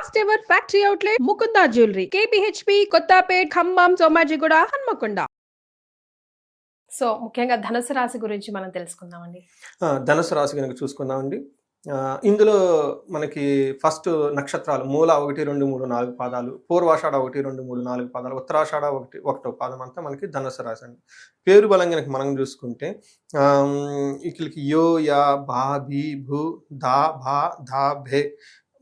First ever factory outlet Mukunda jewellery KPHP Kothapet Khammam Somajiguda Hanamkonda so ముఖ్యంగా ధనుసు రాశి గురించి మనం తెలుసుకుందామండి. ధనుసు రాశి కనుక చూసుకుందామండి. ఇందులో మనకి ఫస్ట్ నక్షత్రాలు మూల ఒకటి రెండు మూడు నాలుగు పాదాలు పూర్వాషాఢ ఒకటి రెండు మూడు నాలుగు పాదాలు ఉత్తరాషాఢ ఒకటి ఒకటో పాదం అంతా మనకి ధనుసు రాశి అండి. పేరు బలం కనుక మనం చూసుకుంటే వీటికి యో యా భా భీ భూ దా భా ధా భే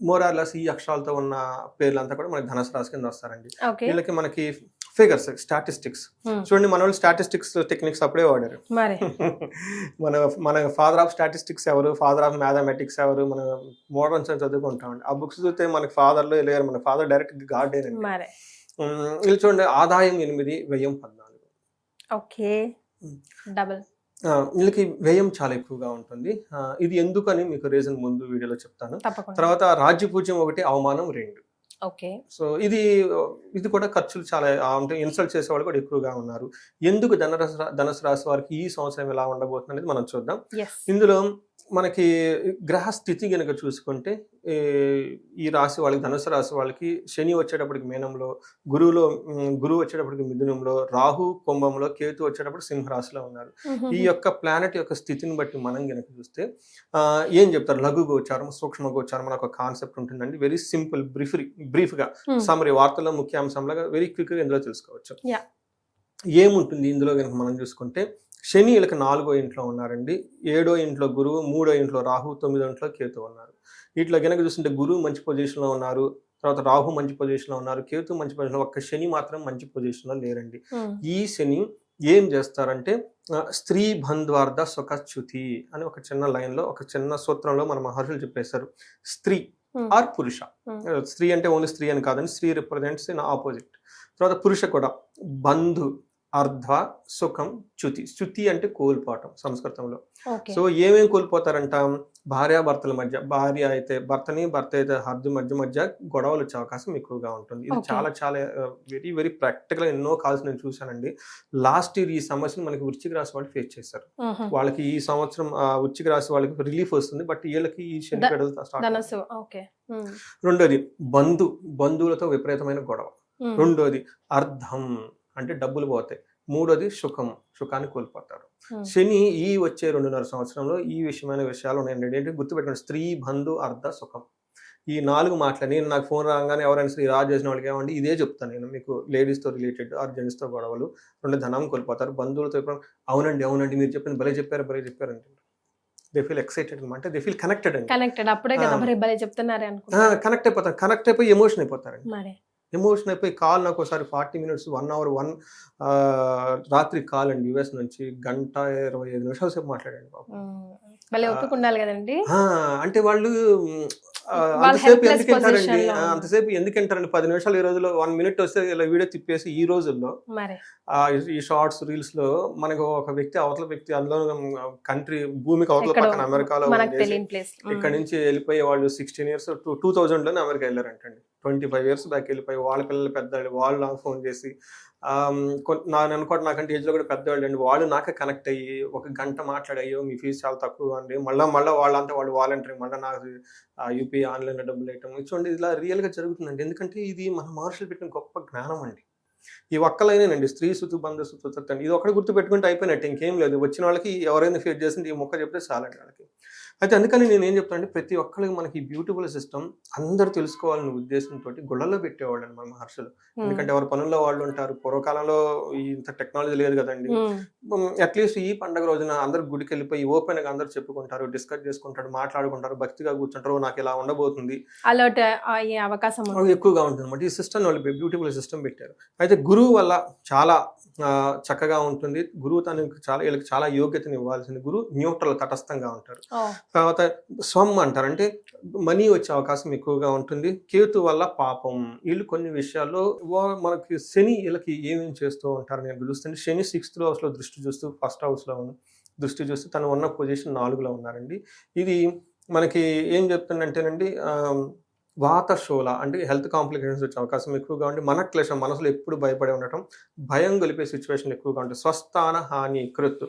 మోరార్లస్ ఈ అక్షరాలతో ఉన్న పేర్లంతా కూడా మనకి ధనుసు రాశి కింద వస్తారండి. వీళ్ళకి మనకి ఫిగర్స్ స్టాటిస్టిక్స్. చూడండి మన వాళ్ళు స్టాటిస్టిక్స్ టెక్నిక్స్ అప్పుడే వాడారు. మరి. మన మన ఫాదర్ ఆఫ్ స్టాటిస్టిక్స్ ఎవరు ఫాదర్ ఆఫ్ మ్యాథమెటిక్స్ ఎవరు మన మోడర్న్ సైన్స్ చదువుకుంటామండి ఆ బుక్స్ చూస్తే మనకి ఫాదర్లో లేరు మన ఫాదర్ డైరెక్ట్ ఉమ్, వీళ్ళు చూడండి ఆదాయం ఎనిమిది వ్యయం పద్నాలుగు. ఓకే. డబుల్. వీళ్ళకి వ్యయం చాలా ఎక్కువగా ఉంటుంది. ఇది ఎందుకని మీకు రీజన్ ముందు వీడియోలో చెప్తాను. తర్వాత రాజ్య పూజ్యం ఒకటి అవమానం రెండు. ఓకే. సో ఇది ఇది కూడా ఖర్చులు చాలా అంటే ఇన్సల్ట్ చేసే వాళ్ళు కూడా ఎక్కువగా ఉన్నారు. ఎందుకు ధనరస ధనుసు రాశి వారికి ఈ సంవత్సరం ఎలా ఉండబోతుంది అనేది మనం చూద్దాం. ఇందులో మనకి గ్రహ స్థితి కనుక చూసుకుంటే ఈ రాశి వాళ్ళకి ధనుసు రాశి వాళ్ళకి శని వచ్చేటప్పటికి మీనంలో గురువులో గురువు వచ్చేటప్పటికి మిథునంలో రాహు కుంభంలో కేతు వచ్చేటప్పుడు సింహరాశిలో ఉన్నారు. ఈ యొక్క ప్లానెట్ యొక్క స్థితిని బట్టి మనం కనుక చూస్తే ఏం చెప్తారు? లఘు గోచారం సూక్ష్మ గోచారం అనే ఒక కాన్సెప్ట్ ఉంటుందండి. వెరీ సింపుల్ బ్రీఫ్ బ్రీఫ్గా సమరీ వార్తల్లో ముఖ్యాంశంలాగా వెరీ క్విక్గా ఇందులో తెలుసుకోవచ్చు. ఏముంటుంది ఇందులో కనుక మనం చూసుకుంటే శని వీళ్ళకి నాలుగో ఇంట్లో ఉన్నారండి. ఏడో ఇంట్లో గురువు మూడో ఇంట్లో రాహు తొమ్మిదో ఇంట్లో కేతు ఉన్నారు. ఇట్లా కనుక చూస్తుంటే గురువు మంచి పొజిషన్లో ఉన్నారు. తర్వాత రాహు మంచి పొజిషన్లో ఉన్నారు. కేతు మంచి పొజిషన్లో ఒక్క శని మాత్రం మంచి పొజిషన్లో లేరండి. ఈ శని ఏం చేస్తారంటే స్త్రీ బంధ్వార్ధ సుఖచ్యుతి అని ఒక చిన్న లైన్లో ఒక చిన్న సూత్రంలో మన మహర్షులు చెప్పేశారు. స్త్రీ ఆర్ పురుష. స్త్రీ అంటే ఓన్లీ స్త్రీ అని కాదండి. స్త్రీ రిప్రజెంట్స్ ఇన్ ఆపోజిట్ తర్వాత పురుష కూడా. బంధు అర్ధ సుఖం చ్యుతి. చ్యుతి అంటే కోల్పోవటం సంస్కృతంలో. సో ఏమేం కోల్పోతారంట? భార్యాభర్తల మధ్య భార్య అయితే భర్తని భర్త అయితే హద్దు మధ్య మధ్య గొడవలు వచ్చే అవకాశం ఎక్కువగా ఉంటుంది. ఇది. చాలా చాలా వెరీ వెరీ ప్రాక్టికల్ ఎన్నో కాల్స్ నేను చూశానండి. లాస్ట్ ఇయర్ ఈ సమస్యను మనకి వృశ్చిక రాశి వాళ్ళు ఫేస్ చేశారు. వాళ్ళకి ఈ సంవత్సరం ఆ, వృశ్చిక రాశి వాళ్ళకి రిలీఫ్ వస్తుంది. బట్ వీళ్ళకి ఈ శని రెండోది బంధు బంధువులతో విపరీతమైన గొడవ. రెండోది అర్థం అంటే డబ్బులు పోతాయి. మూడోది సుఖం సుఖాన్ని కోల్పోతారు. శని ఈ వచ్చే రెండున్నర సంవత్సరంలో ఈ విషయమైన విషయాలు ఉన్నాయండి. ఏంటంటే గుర్తుపెట్టుకోండి స్త్రీ బంధు అర్ధ సుఖం. ఈ నాలుగు మాటలు నేను నాకు ఫోన్ రాగానే ఎవరైనా స్త్రీ రాజు చేసిన వాళ్ళకి ఏమంటే ఇదే చెప్తాను నేను. మీకు లేడీస్తో రిలేటెడ్ ఆర్ జెంట్స్తో గొడవలు రెండు ధనం కోల్పోతారు బంధువులతో అవునండి అవునండి మీరు చెప్పింది భలే చెప్పారు భలే చెప్పారు అంటే దే ఫీల్ ఎక్సైటెడ్ అనమాట. దే ఫీల్ కనెక్టెడ్ అండి. కనెక్టెడ్ అప్పుడే కదా. మరి భలే చెప్తున్నారే అనుకుంటా. కనెక్ట్ అయిపోతారు. కనెక్ట్ అయిపోయి ఎమోషన్ అయిపోతారండి. మరి. ఎమోషన్ అయిపోయి కాల్ నాకు ఒకసారి forty minutes one hour one రాత్రి కాల్ అండి. యుఎస్ నుంచి గంట ఇరవై ఐదు నిమిషాల సేపు మాట్లాడండి బాబు ఉమ్. భలే ఒప్పుకు ఉండాలి కదండి. ఆ, అంటే వాళ్ళు అంతసేపు ఎందుకు వింటారండి. అంతసేపు ఎందుకు వింటారండి పది నిమిషాలు ఈ రోజులో వన్ మినిట్ వస్తే ఇలా వీడియో తిప్పేసి ఈ రోజుల్లో ఈ- షార్ట్స్ రీల్స్లో మనకు ఒక వ్యక్తి అవతల వ్యక్తి అందులో కంట్రీ భూమికి అవతల పక్కన అమెరికాలో ఇక్కడ నుంచి వెళ్ళిపోయే వాళ్ళు సిక్స్టీన్ ఇయర్స్ టూ టూ థౌజండ్లోనే అమెరికా వెళ్ళారంటండి. ట్వంటీ ఫైవ్ ఇయర్స్ బ్యాక్ వెళ్ళిపోయి వాళ్ళ పిల్లలు పెద్దవాళ్ళు వాళ్ళు నాకు ఫోన్ చేసి ఆమ్, కొన్- నా అనుకోండి నాకంటే ఏజ్లో కూడా పెద్దవాళ్ళు అండి వాళ్ళు నాకే కనెక్ట్ అయ్యి ఒక గంట మాట్లాడి అయ్యో మీ ఫీజు చాలా తక్కువ అండి. మళ్ళీ మళ్ళీ వాళ్ళంతా వాళ్ళు వాలంటరీ మళ్ళీ నాకు యూపీ ఆన్లైన్లో డబ్బులు వేయటం. చూడండి ఇలా రియల్గా జరుగుతుందండి. ఎందుకంటే ఇది మన మహర్షులు పెట్టిన గొప్ప జ్ఞానం అండి. ఈ ఒక్కలైనండి స్త్రీ సుతు బంధ సుతు తత్తు అండి ఇది ఒకటి గుర్తు పెట్టుకుంటే అయిపోయినట్టు ఇంకేం లేదు. వచ్చిన వాళ్ళకి ఎవరైనా ఫేస్ చేసింది ఈ మొక్క చెప్తే చాలండి వాళ్ళకి. అయితే అందుకని నేను ఏం చెప్తానంటే ప్రతి ఒక్కరికి మనకి బ్యూటిఫుల్ సిస్టమ్ అందరూ తెలుసుకోవాలనే ఉద్దేశంతో గుళ్ళలో పెట్టేవాళ్ళు మన మహర్షులు. ఎందుకంటే ఎవరి పనుల్లో వాళ్ళు ఉంటారు. పూర్వకాలంలో ఇంత టెక్నాలజీ లేదు కదండి. అట్లీస్ట్ ఈ పండగ రోజున అందరు గుడికి వెళ్ళిపోయి ఓపెన్గా అందరు చెప్పుకుంటారు డిస్కస్ చేసుకుంటారు మాట్లాడుకుంటారు భక్తిగా కూర్చుంటారు. "ఓ, నాకు ఇలా ఉండబోతుంది. అలర్ట్ అయ్యే అవకాశం ఎక్కువగా ఉంటుంది. అనమాట ఈ సిస్టమ్ వాళ్ళు బ్యూటిఫుల్ సిస్టమ్ పెట్టారు. అయితే గురువు వల్ల చాలా చక్కగా ఉంటుంది. గురువు తనకి చాలా వీళ్ళకి చాలా యోగ్యతని ఇవ్వాల్సింది. గురువు న్యూట్రల్ తటస్థంగా ఉంటారు తర్వాత స్వమ్ అంటారు. అంటే మనీ వచ్చే అవకాశం ఎక్కువగా ఉంటుంది. కేతు వల్ల పాపం. వీళ్ళు కొన్ని విషయాల్లో మనకి శని వీళ్ళకి ఏమేమి చేస్తూ ఉంటారు నేను చూస్తుంటే శని సిక్స్త్ హౌస్లో దృష్టి చూస్తూ ఫస్ట్ హౌస్లో ఉన్న దృష్టి చూస్తూ తను ఉన్న పొజిషన్ నాలుగులో ఉన్నారండి. ఇది మనకి ఏం చెప్తుందంటేనండి వాత షోల అంటే హెల్త్ కాంప్లికేషన్స్ వచ్చే అవకాశం ఎక్కువగా ఉండి మన క్లేశం మనసులో ఎప్పుడు భయపడి ఉండటం భయం గొలిపే సిచ్యువేషన్ ఎక్కువగా ఉంటుంది స్వస్థాన హాని కృత్.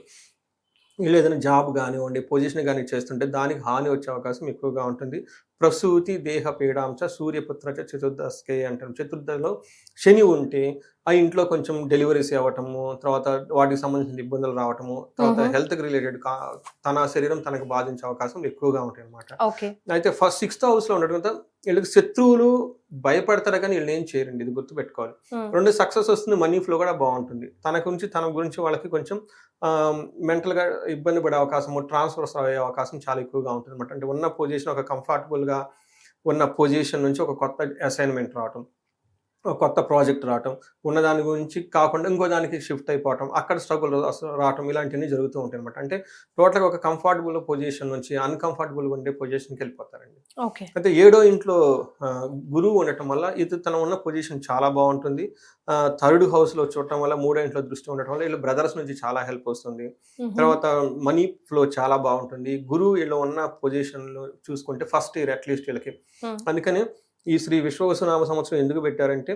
వీళ్ళు ఏదైనా జాబ్ కానివ్వండి పొజిషన్ కానీ చేస్తుంటే దానికి హాని వచ్చే అవకాశం ఎక్కువగా ఉంటుంది. ప్రసూతి దేహ పీడాంశ సూర్యపుత్ర చతుర్దశకే అంటారు. చతుర్థలో శని ఉంటే ఆ ఇంట్లో కొంచెం డెలివరీస్ అవ్వటము తర్వాత వాటికి సంబంధించిన ఇబ్బందులు రావటము తర్వాత Mhm. హెల్త్ రిలేటెడ్ తన శరీరం తనకు బాధించే అవకాశం ఎక్కువగా ఉంటాయి అన్నమాట ఓకే. అయితే ఫస్ట్ సిక్స్త్ హౌస్లో ఉండటం వీళ్ళకి శత్రువులు భయపడతారు కానీ వీళ్ళు ఏం చేయరండి ఇది గుర్తుపెట్టుకోవాలి. రెండు సక్సెస్ వస్తుంది మనీ ఫ్లో కూడా బాగుంటుంది. తన గురించి తన గురించి వాళ్ళకి కొంచెం మెంటల్గా ఇబ్బంది పడే అవకాశం ట్రాన్స్ఫర్స్ అయ్యే అవకాశం చాలా ఎక్కువగా ఉంటుంది అనమాట అంటే ఉన్న పొజిషన్ ఒక కంఫర్టబుల్ గా ఉన్న పొజిషన్ నుంచి ఒక కొత్త అసైన్మెంట్ రావటం. కొత్త ప్రాజెక్ట్ రావటం ఉన్న దాని గురించి కాకుండా ఇంకో దానికి షిఫ్ట్ అయిపోవటం అక్కడ స్ట్రగుల్ రావటం ఇలాంటివన్నీ జరుగుతూ ఉంటాయి అనమాట అంటే టోటల్గా ఒక కంఫర్టబుల్ పొజిషన్ నుంచి అన్కంఫర్టబుల్ ఉండే పొజిషన్కి వెళ్ళిపోతారండి. ఓకే. అయితే ఏడో ఇంట్లో గురువు ఉండటం వల్ల ఇది తన ఉన్న పొజిషన్ చాలా బాగుంటుంది. థర్డ్ హౌస్లో చూడటం వల్ల మూడో ఇంట్లో దృష్టి ఉండటం వల్ల వీళ్ళు బ్రదర్స్ నుంచి చాలా హెల్ప్ వస్తుంది. తర్వాత మనీ ఫ్లో చాలా బాగుంటుంది. గురువు వీళ్ళు ఉన్న పొజిషన్లో చూసుకుంటే ఫస్ట్ ఇయర్ అట్లీస్ట్ వీళ్ళకి. అందుకని ఈ శ్రీ విశ్వవసునామ సంవత్సరం ఎందుకు పెట్టారంటే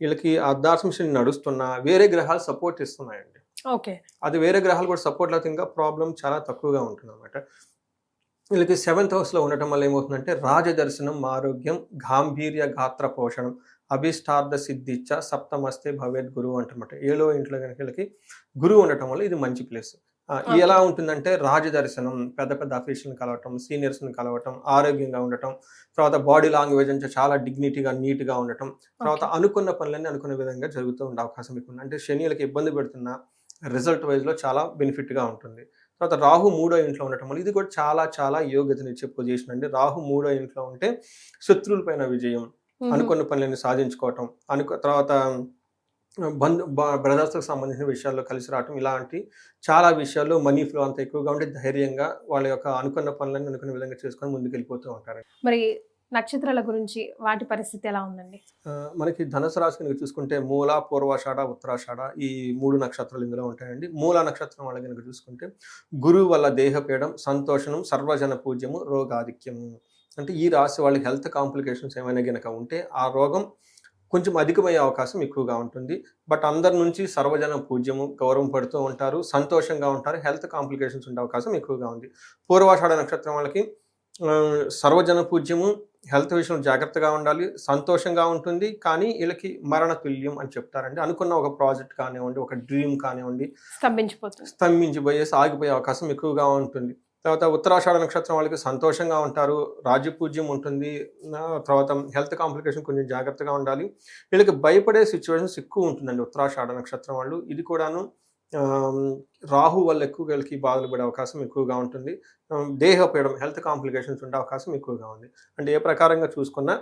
వీళ్ళకి అర్ధాశ్మిషన్ నడుస్తున్నా వేరే గ్రహాలు సపోర్ట్ ఇస్తున్నాయండి. ఓకే. అది వేరే గ్రహాలు కూడా సపోర్ట్ లేకపోతే ఇంకా ప్రాబ్లం చాలా తక్కువగా ఉంటుంది అనమాట వీళ్ళకి సెవెంత్ హౌస్లో ఉండటం వల్ల ఏమవుతుందంటే రాజదర్శనం ఆరోగ్యం గాంభీర్య గాత్ర పోషణం అభిష్టార్థ సిద్ధిచ్చ సప్తమస్తే భవేద్ గురువు అంటమాట ఏలో ఇంట్లో కనుక వీళ్ళకి గురువు ఉండటం వల్ల ఇది మంచి ప్లేస్. ఎలా ఉంటుందంటే రాజదర్శనం పెద్ద పెద్ద అఫీషియల్ని కలవటం సీనియర్స్ని కలవటం ఆరోగ్యంగా ఉండటం తర్వాత బాడీ లాంగ్వేజ్ అంటే చాలా డిగ్నిటీగా నీట్గా ఉండటం తర్వాత అనుకున్న పనులన్నీ అనుకున్న విధంగా జరుగుతూ ఉండే అవకాశం ఎక్కువ అంటే శనిలకు ఇబ్బంది పెడుతున్న రిజల్ట్ వైజ్లో చాలా బెనిఫిట్గా ఉంటుంది. తర్వాత రాహు మూడో ఇంట్లో ఉండటం వల్ల ఇది కూడా చాలా చాలా యోగ్యతనిచ్చే పొజిషన్ అండి. రాహు మూడో ఇంట్లో ఉంటే శత్రువుల పైన విజయం అనుకున్న పనులను సాధించుకోవటం అనుకు తర్వాత బంధు బ్రదర్స్కి సంబంధించిన విషయాల్లో కలిసి రావటం ఇలాంటి చాలా విషయాల్లో మనీ ఫ్లో అంత ఎక్కువగా ఉంటే ధైర్యంగా వాళ్ళ యొక్క అనుకున్న పనులను అనుకున్న విధంగా చేసుకొని ముందుకు వెళ్ళిపోతూ ఉంటారు మరి నక్షత్రాల గురించి వాటి పరిస్థితి ఎలా ఉందండి? మనకి ధనుసు రాశి కనుక చూసుకుంటే మూల పూర్వాషాఢ ఉత్తరాషాఢ ఈ మూడు నక్షత్రాలు ఇందులో ఉంటాయండి. మూల నక్షత్రం వాళ్ళ కనుక చూసుకుంటే గురువు వల్ల దేహపీడం సంతోషం సర్వజన పూజ్యము రోగాధిక్యము. అంటే ఈ రాశి వాళ్ళకి హెల్త్ కాంప్లికేషన్స్ ఏమైనా గనక ఉంటే ఆ రోగం కొంచెం అధికమయ్యే అవకాశం ఎక్కువగా ఉంటుంది. బట్ అందరి నుంచి సర్వజన పూజ్యము గౌరవం పడుతూ ఉంటారు సంతోషంగా ఉంటారు హెల్త్ కాంప్లికేషన్స్ ఉండే అవకాశం ఎక్కువగా ఉంది. పూర్వాషాఢ నక్షత్రం వాళ్ళకి సర్వజన పూజ్యము హెల్త్ విషయంలో జాగ్రత్తగా ఉండాలి సంతోషంగా ఉంటుంది కానీ వీళ్ళకి మరణ తుల్యం అని చెప్తారండి. అనుకున్న ఒక ప్రాజెక్ట్ కానివ్వండి ఒక డ్రీమ్ కానివ్వండి స్తంభించిపోతుంది స్తంభించిపోయేసి ఆగిపోయే అవకాశం ఎక్కువగా ఉంటుంది. తర్వాత ఉత్తరాషాఢ నక్షత్రం వాళ్ళకి సంతోషంగా ఉంటారు రాజపూజ్యం ఉంటుంది. తర్వాత హెల్త్ కాంప్లికేషన్ కొంచెం జాగ్రత్తగా ఉండాలి. వీళ్ళకి భయపడే సిచ్యువేషన్స్ ఎక్కువ ఉంటుందండి ఉత్తరాషాఢ నక్షత్రం వాళ్ళు. ఇది కూడాను రాహు వల్ల ఎక్కువ వీళ్ళకి బాధలు పడే అవకాశం ఎక్కువగా ఉంటుంది. ఆమ్, దేహపీడం హెల్త్ కాంప్లికేషన్స్ ఉండే అవకాశం ఎక్కువగా ఉంది. అంటే ఏ ప్రకారంగా చూసుకున్నా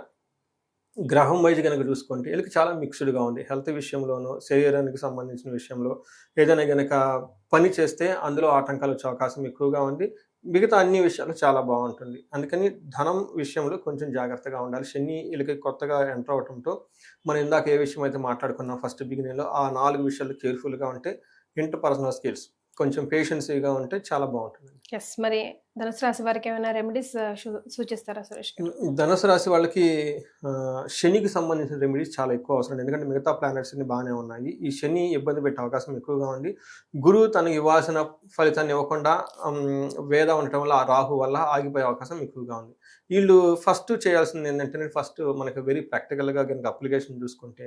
గ్రహం వైజ్ కనుక చూసుకుంటే వీళ్ళకి చాలా మిక్స్డ్గా ఉంది. హెల్త్ విషయంలోనూ శరీరానికి సంబంధించిన విషయంలో ఏదైనా గనక పని చేస్తే అందులో ఆటంకాలు వచ్చే అవకాశం ఎక్కువగా ఉంది. మిగతా అన్ని విషయాలు చాలా బాగుంటుంది. అందుకని ధనం విషయంలో కొంచెం జాగ్రత్తగా ఉండాలి. శని వీళ్ళకి కొత్తగా ఎంటర్ అవడంతో మనం ఇందాక ఏ విషయం అయితే మాట్లాడుకున్నాం ఫస్ట్ బిగినింగ్లో ఆ నాలుగు విషయాలు కేర్ఫుల్గా ఉంటే ఇంటర్ పర్సనల్ స్కిల్స్ కొంచెం పేషెన్సీగా ఉంటే చాలా బాగుంటుంది. ఎస్ మరి ధనుసు రాశి వారికి ఏమైనా రెమెడీస్ సూచిస్తారా సురేష్ ధనుసు రాశి వాళ్ళకి శనికి సంబంధించిన రెమెడీస్ చాలా ఎక్కువ అవసరం. ఎందుకంటే మిగతా ప్లానెట్స్ అన్ని బాగానే ఉన్నాయి. ఈ శని ఇబ్బంది పెట్టే అవకాశం ఎక్కువగా ఉంది. గురువు తనకు ఇవ్వాల్సిన ఫలితాన్ని ఇవ్వకుండా వేద ఉండటం వల్ల ఆ రాహు వల్ల ఆగిపోయే అవకాశం ఎక్కువగా ఉంది. వీళ్ళు ఫస్ట్ చేయాల్సింది ఏంటంటే ఫస్ట్ మనకి వెరీ ప్రాక్టికల్గా కనుక అప్లికేషన్ చూసుకుంటే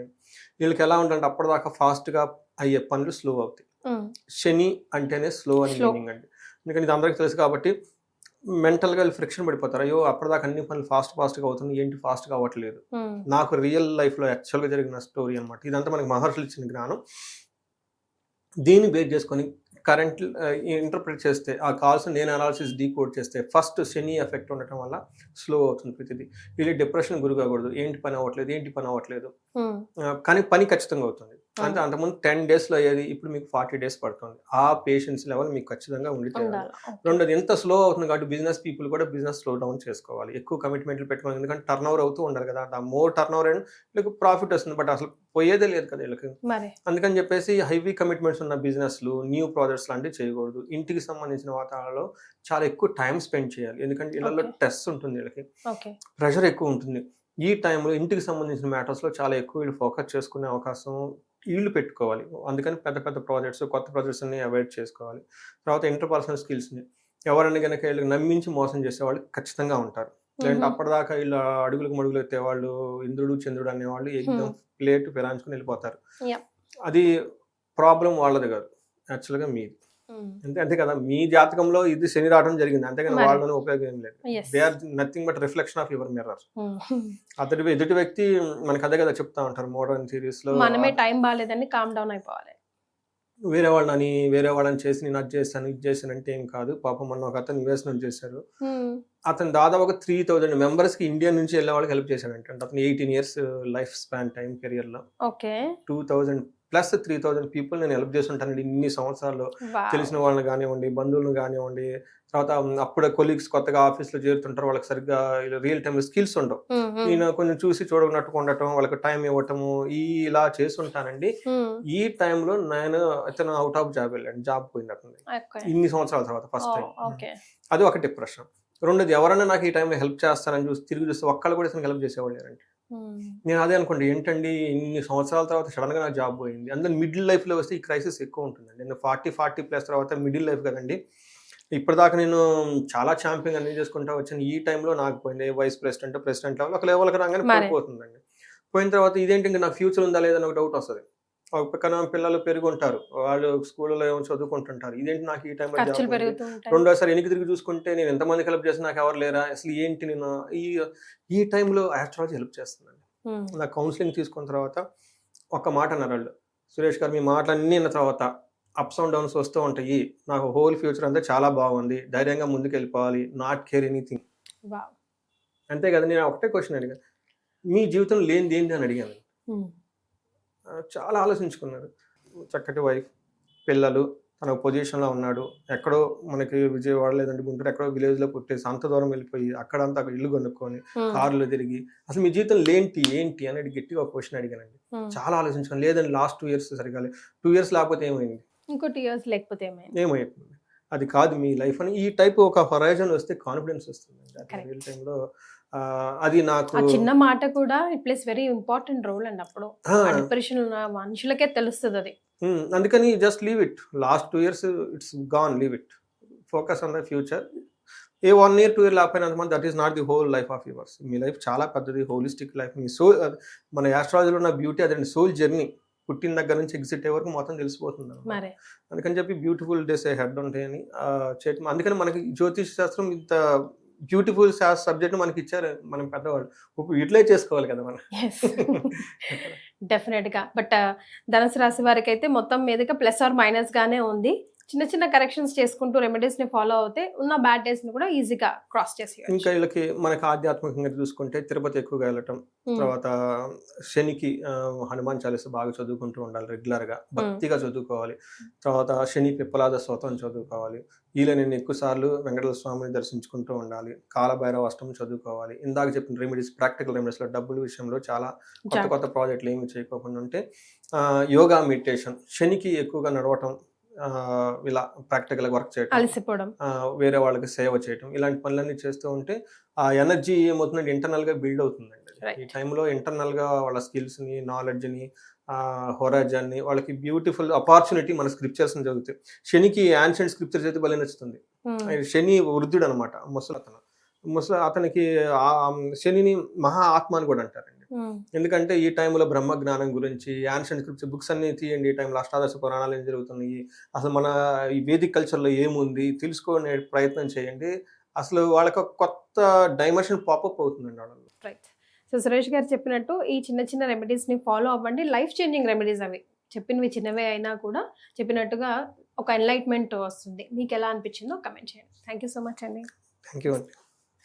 వీళ్ళకి ఎలా ఉంటుందంటే అప్పటిదాకా ఫాస్ట్గా అయ్యే పనులు స్లో అవుతాయి. శని అంటేనే స్లో అని. మీనింగ్ అండి. ఎందుకంటే ఇది అందరికీ తెలుసు కాబట్టి మెంటల్గా ఫ్రిక్షన్ పడిపోతారు. అయ్యో అప్పటిదాకా అన్ని పనులు ఫాస్ట్ ఫాస్ట్గా అవుతుంది ఏంటి ఫాస్ట్గా అవ్వట్లేదు? నాకు రియల్ లైఫ్లో యాక్చువల్గా జరిగిన స్టోరీ అనమాట ఇదంతా మనకి మహర్షులు ఇచ్చిన జ్ఞానం. దీన్ని బేస్ చేసుకొని కరెంట్ ఇంటర్ప్రిట్ చేస్తే ఆ కాల్స్ నేను అనాలిసిస్ డీకోడ్ చేస్తే ఫస్ట్ శని ఎఫెక్ట్ ఉండటం వల్ల స్లో అవుతుంది ప్రతిదీ. వీళ్ళు డిప్రెషన్ గురి కాకూడదు ఏంటి పని అవ్వట్లేదు? ఏంటి పని అవ్వట్లేదు? కానీ పని ఖచ్చితంగా అవుతుంది. అంటే అంతకుముందు టెన్ డేస్లో అయ్యేది ఇప్పుడు మీకు ఫార్టీ డేస్ పడుతుంది. ఆ పేషెన్స్ లెవెల్ మీకు ఖచ్చితంగా ఉండి తీరాలి. ఉండాలి ఓకే. రెండోది ఎంత స్లో అవుతుంది కాబట్టి బిజినెస్ పీపుల్ కూడా బిజినెస్ స్లో డౌన్ చేసుకోవాలి. ఎక్కువ కమిట్మెంట్లు పెట్టుకోవాలి. ఎందుకంటే టర్న్ ఓవర్ అవుతూ ఉండాలి కదా. ఆ మోర్ టర్న్ ఓవర్ అండ్ వీళ్ళకి ప్రాఫిట్ వస్తుంది. బట్ అసలు పోయేదే లేదు కదా వీళ్ళకి. అందుకని చెప్పేసి హైవీ కమిట్మెంట్స్ ఉన్న బిజినెస్లు న్యూ ప్రాజెక్ట్స్ లాంటివి చేయకూడదు. ఇంటికి సంబంధించిన వాతావరణంలో చాలా ఎక్కువ టైం స్పెండ్ చేయాలి. ఎందుకంటే ఇళ్ళలో Okay. స్ట్రెస్ ఉంటుంది వీళ్ళకి. ప్రెషర్ ఎక్కువ ఉంటుంది. ఈ టైంలో ఇంటికి సంబంధించిన మ్యాటర్స్లో చాలా ఎక్కువ వీళ్ళు ఫోకస్ చేసుకునే అవకాశం వీళ్ళు పెట్టుకోవాలి అందుకని పెద్ద పెద్ద ప్రాజెక్ట్స్ కొత్త ప్రాజెక్ట్స్ అన్ని అవాయిడ్ చేసుకోవాలి తర్వాత ఇంటర్పర్సనల్ స్కిల్స్ని ఎవరైనా కనుక వీళ్ళకి నమ్మించి మోసం చేసే వాళ్ళు ఖచ్చితంగా ఉంటారు లేదంటే. అప్పటిదాకా వీళ్ళు అడుగులకు మడుగులు ఎత్తే వాళ్ళు ఇంద్రుడు చంద్రుడు అనేవాళ్ళు ఎగ్దం Hmm. ప్లేట్ ఫిరాయించుకుని వెళ్ళిపోతారు. అది ప్రాబ్లం వాళ్ళది కాదు యాక్చువల్గా మీది. అంతే అంతే కదా. మీ జాతకంలో ఇది శని రావడం జరిగింది. అంతేగాని. వాళ్ళని ఉపయోగం లేదు. They are nothing but reflection of your mirror. అతడి ఎదుటి వ్యక్తి మనకి అదే కదా చెప్తా ఉంటారు. మోడర్న్ సిరీస్లో మనమే టైం బాగాలేదని కామ్ డౌన్ అయిపోవాలి. వేరే వాళ్ళని వేరే వాళ్ళని చేసి నేను అది చేశాను ఇది చేశాను అంటే ఏం కాదు. పాపం మొన్న ఒక అతను నుంచి చేశారు. అతను దాదాపు ఒక త్రీ థౌజండ్ మెంబర్స్కి ఇండియా నుంచి వెళ్ళే వాళ్ళకి హెల్ప్ చేశాడంట. అంటే అతను eighteen years life span time కెరియర్లో. Two thousand plus three thousand people నేను హెల్ప్ చేసి ఉంటానండి ఇన్ని సంవత్సరాలు Wow. తెలిసిన వాళ్ళని కానివ్వండి బంధువులను కానివ్వండి తర్వాత అప్పుడే కొలీగ్స్ కొత్తగా ఆఫీస్లో చేరుతుంటారు వాళ్ళకి సరిగ్గా రియల్ టైమ్ స్కిల్స్ ఉండవు. నేను కొంచెం చూసి చూడనట్టుగా ఉండటం వాళ్ళకి టైం ఇవ్వటము ఈ ఇలా చేస్తుంటానండి. ఈ టైంలో నేను ఇతను అవుట్ ఆఫ్ జాబ్ వెళ్ళాను జాబ్ ఓకే. ఇన్ని సంవత్సరాల తర్వాత ఫస్ట్ టైం అది ఒక డిప్రెషన్ రెండోది ఎవరైనా నాకు ఈ టైంలో హెల్ప్ చేస్తారని చూసి తిరిగి చూస్తే ఒక్కళ్ళు కూడా హెల్ప్ చేసేవాళ్ళు. నేను అదే అనుకోండి ఏంటండి ఇన్ని సంవత్సరాల తర్వాత సడన్గా నాకు జాబ్ పోయింది? అందులో మిడిల్ లైఫ్లో వస్తే ఈ క్రైసిస్ ఎక్కువ ఉంటుందండి. నేను ఫార్టీ ఫార్టీ ప్లస్ తర్వాత మిడిల్ లైఫ్ కదండి. ఇప్పటిదాకా నేను చాలా ఛాంపియన్ అన్ని చేసుకుంటా వచ్చాను. ఈ టైంలో నాకు పోయింది వైస్ ప్రెసిడెంట్ ప్రెసిడెంట్ లెవెల్ ఒక లెవెల్కి రాగానే. పోతుందండి పోయిన తర్వాత ఇదేంటి ఇంకా నాకు ఫ్యూచర్ ఉందా లేదా ఒక డౌట్ వస్తుంది. ఒక పక్కన పిల్లలు పెరిగి ఉంటారు వాళ్ళు స్కూల్లో ఏమో చదువుకుంటుంటారు. ఇదేంటి నాకు ఈ ఉంటాయి. రెండోసారి వెనక్కి తిరిగి చూసుకుంటే నేను ఎంతమందికి హెల్ప్ చేసి నాకు ఎవరు లేరా? అసలు ఏంటి నేను ఈ ఈ టైంలో ఆస్ట్రాలజీ హెల్ప్ చేస్తుందండి. నా కౌన్సిలింగ్ తీసుకున్న తర్వాత ఒక మాట అన్నారు వాళ్ళు. సురేష్ గారు మీ మాటలన్నీ విన్న తర్వాత అప్స్ అండ్ డౌన్స్ వస్తూ ఉంటాయి. నాకు హోల్ ఫ్యూచర్ అంతా చాలా బాగుంది. ధైర్యంగా ముందుకు వెళ్ళిపోవాలి నాట్ కేర్ ఎనీథింగ్. అంతే కదా నేను ఒకటే క్వశ్చన్ అడిగాను మీ జీవితం లేనిది ఏంటి అని అడిగాను. చాలా ఆలోచించుకున్నారు. చక్కటి వైఫ్ పిల్లలు తన పొజిషన్లో ఉన్నాడు. ఎక్కడో మనకి విజయవాడ లేదంటే గుంటూరు ఎక్కడో విలేజ్లో పుట్టేసి అంత దూరం వెళ్ళిపోయి అక్కడంతా అక్కడ ఇల్లు కొనుక్కొని. కార్లో తిరిగి అసలు మీ జీవితం లేంటి ఏంటి అనేది గట్టిగా ఒక క్వశ్చన్ అడిగానండి. చాలా ఆలోచించుకున్నాను. లేదండి లాస్ట్ టూ ఇయర్స్ సరిగా టూ ఇయర్స్ లేకపోతే ఏమైంది? ఇంకో టూ ఇయర్స్ లేకపోతే ఏమైంది? ఏమైపోయింది అది కాదు మీ లైఫ్ అని. ఈ టైప్ ఒక హొరైజన్ వస్తే కాన్ఫిడెన్స్ వస్తుంది. రియల్ టైంలో అది నాకు చిన్న మాట కూడా it plays very important role అండి అప్పుడు. డిప్రెషన్ ఉన్న మనుషులకే తెలుస్తుంది అది. అందుకని just leave it last two years it's gone leave it focus on the future a one year two year లేకపోయినంత మంది that is not the whole life of yours me life చాలా పెద్దది హోలిస్టిక్ లైఫ్ మీ soul మన యాస్ట్రాలజీలో ఉన్న beauty అదండి soul journey పుట్టిన దగ్గర నుంచి exit అయ్యే వరకు మొత్తం తెలిసిపోతుంది అందుకని చెప్పి బ్యూటిఫుల్ డేస్ హెడ్ ఉంటాయని చేయటం అందుకని మనకి జ్యోతిష్ శాస్త్రం ఇంత బ్యూటిఫుల్ సబ్జెక్ట్ మనకి ఇచ్చారు మనం పెద్దవాళ్ళు. ఇప్పుడు యూటిలైజ్ చేసుకోవాలి కదా మనం. డెఫినెట్గా. బట్ uh, ధనుసు రాశి వారికి అయితే మొత్తం మీదుగా ప్లస్ ఆర్ మైనస్ గానే ఉంది. చిన్న చిన్న కరెక్షన్స్ చేసుకుంటూ రెమెడీస్ని ఫాలో అవుతే ఉన్న బ్యాడ్ డేస్ని కూడా ఈజీగా క్రాస్ చేసి ఇంకా వీళ్ళకి మనకి ఆధ్యాత్మికంగా చూసుకుంటే తిరుపతి ఎక్కువగా వెళ్ళటం తర్వాత శనికి హనుమాన్ చాలీస బాగా చదువుకుంటూ ఉండాలి రెగ్యులర్గా భక్తిగా చదువుకోవాలి. తర్వాత శని పిప్పలాద స్తోత్రం చదువుకోవాలి. వీళ్ళ నేను ఎక్కువ సార్లు వెంకటేశ్వర స్వామిని దర్శించుకుంటూ ఉండాలి. కాలభైరవ అష్టం చదువుకోవాలి. ఇందాక చెప్పిన రెమెడీస్ ప్రాక్టికల్ రెమెడీస్లో డబ్బుల విషయంలో చాలా కొత్త కొత్త ప్రాజెక్టులు ఏమి చేయకోకుండా ఉంటే యోగా మెడిటేషన్ శనికి ఎక్కువగా నడవటం ఇలా ప్రాక్టికల్ వర్క్ చేయటం అలసిపోవడం. వేరే వాళ్ళకి సేవ చేయటం ఇలాంటి పనులన్నీ చేస్తూ ఉంటే ఆ ఎనర్జీ ఏమవుతుందంటే ఇంటర్నల్గా బిల్డ్ అవుతుందండి. ఈ టైంలో ఇంటర్నల్గా వాళ్ళ స్కిల్స్ని నాలెడ్జ్ని హొరాజాన్ని వాళ్ళకి బ్యూటిఫుల్ అపార్చునిటీ మన స్క్రిప్చర్స్ని చదువుతాయి శనికి యాన్షియంట్ స్క్రిప్చర్స్ అయితే భలే నచ్చుతుంది. ఆయన శని వృద్ధుడు అనమాట ముసలి అతను ముసలి అతనికి శనిని మహా ఆత్మ అని కూడా అంటారండి. ఎందుకంటే ఈ టైంలో బ్రహ్మ జ్ఞానం గురించి యాన్షియంట్ స్క్రిప్ట్స్ బుక్స్ అన్ని తీయండి ఈ టైంలో అష్టాదశ పురాణాలు ఏం జరుగుతున్నాయి అసలు మన ఈ వేదిక్ కల్చర్లో ఏముంది తెలుసుకునే ప్రయత్నం చేయండి. అసలు వాళ్ళకి కొత్త డైమెన్షన్ పాపప్ అవుతుందండి వాళ్ళలో. రైట్ సో సురేష్ గారు చెప్పినట్టు ఈ చిన్న చిన్న రెమెడీస్ని ఫాలో అవ్వండి. లైఫ్ చేంజింగ్ రెమెడీస్ అవి. చెప్పినవి చిన్నవే అయినా కూడా చెప్పినట్టుగా ఒక ఎన్లైట్మెంట్ వస్తుంది. మీకు ఎలా అనిపించిందో కమెంట్ చేయండి. థ్యాంక్ యూ సో మచ్ అండి థ్యాంక్ యూ అండి